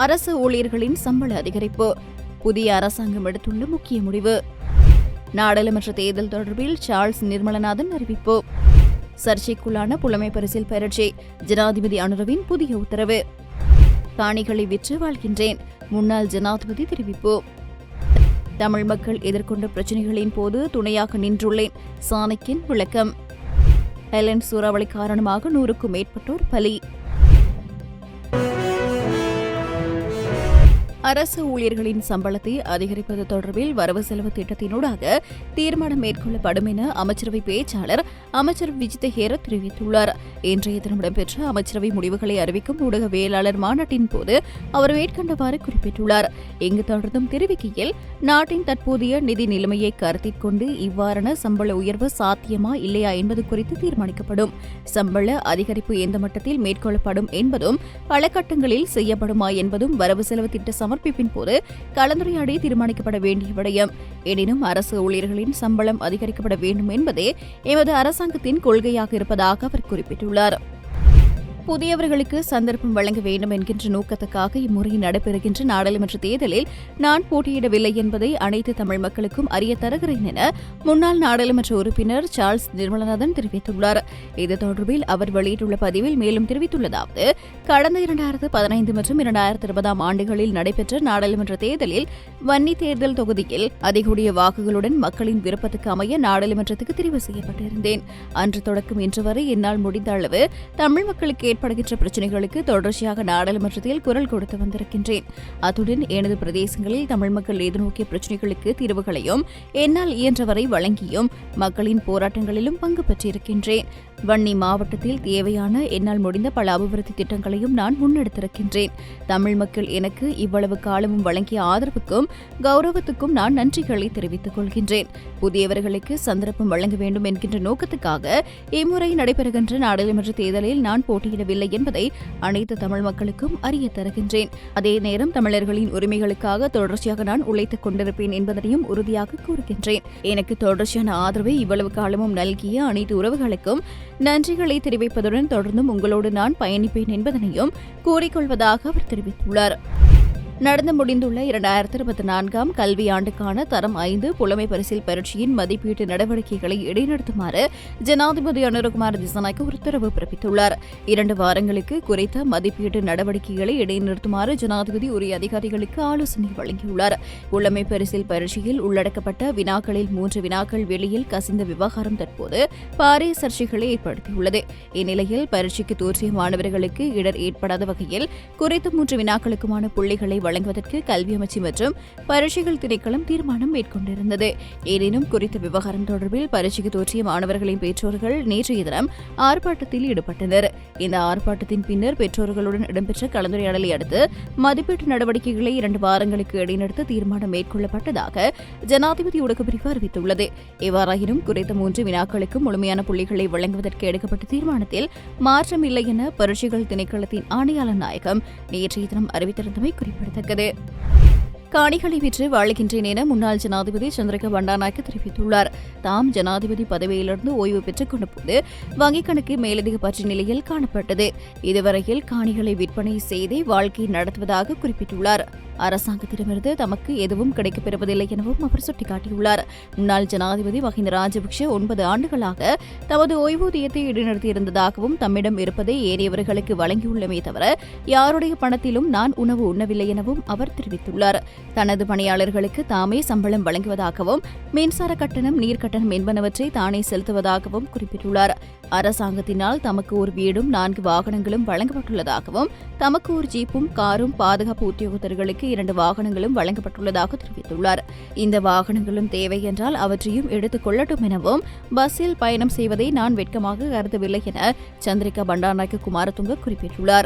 அரசு ஊழியர்களின் சம்பள அதிகரிப்பு. புதிய அரசாங்கம் எடுத்துள்ள முக்கிய முடிவு. நாடாளுமன்ற தேர்தல் தொடர்பில் சார்ல்ஸ் நிர்மலநாதன் அறிவிப்பு. சர்ச்சைக்குள்ளான புலமை பரிசில் பயிற்சி. ஜனாதிபதி அனுரவின் புதிய உத்தரவு. காணிகளை விற்று வாழ்கின்றேன். முன்னாள் ஜனாதிபதி தெரிவிப்பு. தமிழ் மக்கள் எதிர்கொண்ட பிரச்சினைகளின் போது துணையாக நின்றுள்ளேன். சாணக்கியன் விளக்கம். ஹெலன் சூறாவளி காரணமாக நூறுக்கும் மேற்பட்டோர் பலி. அரசு ஊழியர்களின் சம்பளத்தை அதிகரிப்பது தொடர்பில் வரவு செலவு திட்டத்தினூடாக தீர்மானம் மேற்கொள்ளப்படும் என அமைச்சரவை பேச்சாளர் அமைச்சர் விஜித் ஹேர தெரிவித்துள்ளார். இன்றைய தினம் இடம்பெற்ற அமைச்சரவை முடிவுகளை அறிவிக்கும் ஊடகவியலாளர் மாநாட்டின் போது அவர் மேற்கண்டவாறு குறிப்பிட்டுள்ளார். இங்கு தொடர்ந்தும் தெரிவிக்கையில் நாட்டின் தற்போதைய நிதி நிலைமையை கருத்தில் கொண்டு இவ்வாறான சம்பள உயர்வு சாத்தியமா இல்லையா என்பது குறித்து தீர்மானிக்கப்படும். சம்பள அதிகரிப்பு எந்த மட்டத்தில் மேற்கொள்ளப்படும் என்பதும் பல கட்டங்களில் செய்யப்படுமா என்பதும் வரவு செலவு திட்ட சமர்ப்பிப்பின் போது கலந்துரையாடி தீர்மானிக்கப்பட வேண்டிய விடயம். எனினும் அரசு ஊழியர்களின் சம்பளம் அதிகரிக்கப்பட வேண்டும் என்பதே எமது அரசாங்கத்தின் கொள்கையாக இருப்பதாக அவர் குறிப்பிட்டுள்ளார். புதியவர்களுக்கு சந்தர்ப்பம் வழங்க வேண்டும் என்கின்ற நோக்கத்துக்காக இம்முறை நடைபெறுகின்ற நாடாளுமன்ற தேர்தலில் நான் போட்டியிடவில்லை என்பதை அனைத்து தமிழ் மக்களுக்கும் அறிய தருகிறேன் என முன்னாள் நாடாளுமன்ற உறுப்பினர் சார்ல்ஸ் நிர்மலநாதன் தெரிவித்துள்ளார். இது தொடர்பில் அவர் வெளியிட்டுள்ள பதிவில் மேலும் தெரிவித்துள்ளதாவது கடந்த இரண்டாயிரத்து பதினைந்து மற்றும் இரண்டாயிரத்து இருபதாம் ஆண்டுகளில் நடைபெற்ற நாடாளுமன்ற தேர்தலில் வன்னி தேர்தல் தொகுதியில் அதிகூடிய வாக்குகளுடன் மக்களின் விருப்பத்துக்கு அமைய நாடாளுமன்றத்துக்கு தெரிவு செய்யப்பட்டிருந்தேன். அன்று தொடக்கம் இன்று வரை என்னால் முடிந்த அளவு தமிழ் மக்களுக்கு ஏற்படுகின்ற பிரச்சினைகளுக்கு தொடர்ச்சியாக நாடாளுமன்றத்தில் குரல் கொடுத்து வந்திருக்கின்றேன். அத்துடன் எனது பிரதேசங்களில் தமிழ் மக்கள் எதிர்நோக்கிய பிரச்சினைகளுக்கு தீர்வுகளையும் என்னால் இயன்றவரை வழங்கியும் மக்களின் போராட்டங்களிலும் பங்கு பெற்றிருக்கின்றேன். வன்னி மாவட்டத்தில் தேவையான என்னால் முடிந்த பல அபிவிருத்தி திட்டங்களையும் நான் முன்னெடுத்திருக்கின்றேன். தமிழ் மக்கள் எனக்கு இவ்வளவு காலமும் வழங்கிய ஆதரவுக்கும் கௌரவத்துக்கும் நான் நன்றிகளை தெரிவித்துக் கொள்கின்றேன். புதியவர்களுக்கு சந்தர்ப்பம் வழங்க வேண்டும் என்கின்ற நோக்கத்துக்காக இம்முறை நடைபெறுகின்ற நாடாளுமன்ற தேர்தலில் நான் போட்டியிட போட்டியிடவில்லை என்பதை அனைத்து தமிழ் மக்களுக்கும் அறிய தருகின்றேன். அதே நேரம் தமிழர்களின் உரிமைகளுக்காக தொடர்ச்சியாக நான் உழைத்துக் கொண்டிருப்பேன் என்பதனையும் உறுதியாக கூறுகின்றேன். எனக்கு தொடர்ச்சியான ஆதரவை இவ்வளவு காலமும் நல்கிய அனைத்து உறவுகளுக்கும் நன்றிகளை தெரிவிப்பதுடன் தொடர்ந்தும் உங்களோடு நான் பயணிப்பேன் என்பதனையும் கூறிக்கொள்வதாக அவர் தெரிவித்துள்ளார். நடந்து முடிந்துள்ள இரண்டாயிரத்தி இருபத்தி நான்காம் கல்வி ஆண்டுக்கான தரம் ஐந்து புலமை பரிசில் பரீட்சையின் மதிப்பீட்டு நடவடிக்கைகளை இடைநிறுத்துமாறு ஜனாதிபதி அனுரகுமார் திசனாய்க்கு உத்தரவு பிறப்பித்துள்ளார். இரண்டு வாரங்களுக்கு குறைத்த மதிப்பீட்டு நடவடிக்கைகளை இடைநிறுத்துமாறு ஜனாதிபதி உரிய அதிகாரிகளுக்கு ஆலோசனை வழங்கியுள்ளார். புலமை பரிசில் பரீட்சையில் உள்ளடக்கப்பட்ட வினாக்களில் மூன்று வினாக்கள் வெளியில் கசிந்த விவகாரம் தற்போது பாரிய சர்ச்சைகளை ஏற்படுத்தியுள்ளது. இந்நிலையில் பரீட்சைக்கு தோற்றிய மாணவர்களுக்கு இடர் ஏற்படாத வகையில் குறைத்த மூன்று வினாக்களுக்குமான புள்ளிகளை வழங்குவதற்கு கல்வி அமைச்சு மற்றும் பரீட்சைகள் திணைக்களம் தீர்மானம் மேற்கொண்டிருந்தது. எனினும் குறித்த விவகாரம் தொடர்பில் பரீட்சைக்கு தோற்றிய மாணவர்களின் பெற்றோர்கள் நேற்றைய தினம் ஆர்ப்பாட்டத்தில் ஈடுபட்டனர். இந்த ஆர்ப்பாட்டத்தின் பின்னர் பெற்றோர்களுடன் இடம்பெற்ற கலந்துரையாடலை அடுத்து மதிப்பீட்டு நடவடிக்கைகளை இரண்டு வாரங்களுக்கு இடைநிறுத்த தீர்மானம் மேற்கொள்ளப்பட்டதாக ஜனாதிபதி ஊடகப்பிரிவு அறிவித்துள்ளது. எவ்வாறாயினும் குறித்த மூன்று வினாக்களுக்கு முழுமையான புள்ளிகளை வழங்குவதற்கு எடுக்கப்பட்ட தீர்மானத்தில் மாற்றம் இல்லை என பரீட்சைகள் திணைக்களத்தின் ஆணையாளர் நாயகம் நேற்றைய தினம் அறிவித்திருந்தமை குறிப்பிடத்தக்கது. இருக்குது காணிகளை விற்று வாழ்கின்றேன் என முன்னாள் ஜனாதிபதி சந்திரிகா பண்டாநாயக்க தெரிவித்துள்ளார். தாம் ஜனாதிபதி பதவியிலிருந்து ஓய்வு பெற்றுக் கொண்டபோது வங்கிக் கணக்கு மேலதிக நிலையில் காணப்பட்டது. இதுவரையில் காணிகளை விற்பனை செய்தே வாழ்க்கை நடத்துவதாக குறிப்பிட்டுள்ளார். அரசாங்கத்திடமிருந்து தமக்கு எதுவும் கிடைக்கப்பெறுவதில்லை எனவும் அவர் சுட்டிக்காட்டியுள்ளார். முன்னாள் ஜனாதிபதி மஹிந்த ராஜபக்ஷ ஒன்பது ஆண்டுகளாக தமது ஓய்வூதியத்தை இடைநிறுத்தியிருந்ததாகவும் தம்மிடம் இருப்பதை ஏறியவர்களுக்கு வழங்கியுள்ளமே தவிர யாருடைய பணத்திலும் நான் உணவு உண்ணவில்லை எனவும் அவர் தெரிவித்துள்ளார். தனது பணியாளர்களுக்கு தாமே சம்பளம் வழங்குவதாகவும் மின்சார கட்டணம் நீர் கட்டணம் என்பனவற்றை தானே செலுத்துவதாகவும் குறிப்பிட்டுள்ளார். அரசாங்கத்தினால் தமக்கு ஒரு வீடும் நான்கு வாகனங்களும் வழங்கப்பட்டுள்ளதாகவும் தமக்கு ஒரு ஜீப்பும் காரும் பாதுகாப்பு உத்தியோகத்தர்களுக்கு இரண்டு வாகனங்களும் வழங்கப்பட்டுள்ளதாக தெரிவித்துள்ளார். இந்த வாகனங்களும் தேவை என்றால் அவற்றையும் எடுத்துக் கொள்ளட்டும் எனவும் பஸ்ஸில் பயணம் செய்வதை நான் வெட்கமாக கருதவில்லை என சந்திரிகா பண்டாரநாயக்க குமாரதுங்க குறிப்பிட்டுள்ளார்.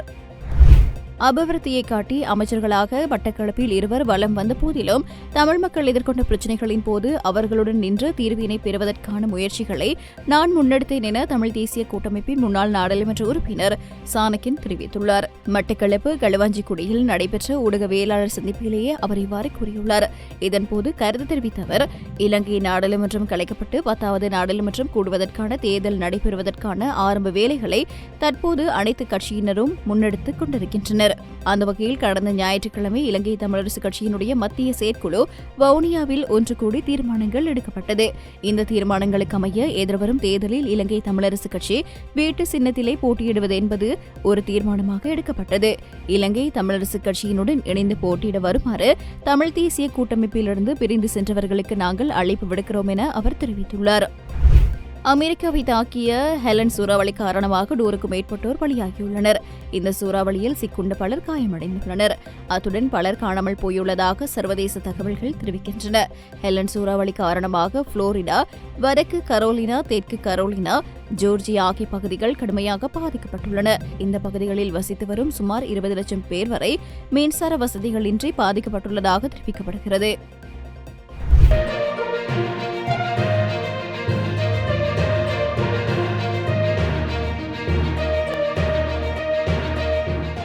அபிவிருத்தியை காட்டி அமைச்சர்களாக மட்டக்களப்பில் இருவர் வலம் வந்த போதிலும் தமிழ் மக்கள் எதிர்கொண்ட பிரச்சினைகளின் போது அவர்களுடன் நின்று தீர்வினை பெறுவதற்கான முயற்சிகளை நான் முன்னெடுத்தேன் என தமிழ் தேசிய கூட்டமைப்பின் முன்னாள் நாடாளுமன்ற உறுப்பினர் சாணக்கின் தெரிவித்துள்ளார். மட்டக்களப்பு களுவாஞ்சிக்குடியில் நடைபெற்ற ஊடகவியலாளர் சந்திப்பிலேயே அவர் இவ்வாறு கூறியுள்ளார். இதன்போது கருத்து தெரிவித்த அவர் இலங்கை நாடாளுமன்றம் கலைக்கப்பட்டு பத்தாவது நாடாளுமன்றம் கூடுவதற்கான தேர்தல் நடைபெறுவதற்கான ஆரம்ப வேலைகளை தற்போது அனைத்து கட்சியினரும் முன்னெடுத்துக் கொண்டிருக்கின்றனர். அந்த வகையில் கடந்த ஞாயிற்றுக்கிழமை இலங்கை தமிழரசு கட்சியினுடைய மத்திய செயற்குழு வவுனியாவில் ஒன்று கூடி தீர்மானங்கள் எடுக்கப்பட்டது. இந்த தீர்மானங்களுக்கு அமைய எதிர்வரும் தேர்தலில் இலங்கை தமிழரசு கட்சி வீட்டு சின்னத்திலே போட்டியிடுவது என்பது ஒரு தீர்மானமாக எடுக்கப்பட்டது. இலங்கை தமிழரசு கட்சியினுடன் இணைந்து போட்டியிட வருமாறு தமிழ் தேசிய கூட்டமைப்பிலிருந்து பிரிந்து சென்றவர்களுக்கு நாங்கள் அழைப்பு விடுக்கிறோம் என அவர் தெரிவித்துள்ளார். அமெரிக்காவை தாக்கிய ஹெலன் சூறாவளி காரணமாக நூறுக்கும் மேற்பட்டோர் பலியாகியுள்ளனர். இந்த சூறாவளியில் சிக்குண்ட பலர் காயமடைந்துள்ளனர். அத்துடன் பலர் காணாமல் போயுள்ளதாக சர்வதேச தகவல்கள் தெரிவிக்கின்றன. ஹெலன் சூறாவளி காரணமாக புளோரிடா வடக்கு கரோலினா தெற்கு கரோலினா ஜோர்ஜியா ஆகிய பகுதிகள் கடுமையாக பாதிக்கப்பட்டுள்ளன. இந்த பகுதிகளில் வசித்து வரும் சுமார் இருபது லட்சம் பேர் வரை மின்சார வசதிகளின்றி பாதிக்கப்பட்டுள்ளதாக தெரிவிக்கப்படுகிறது.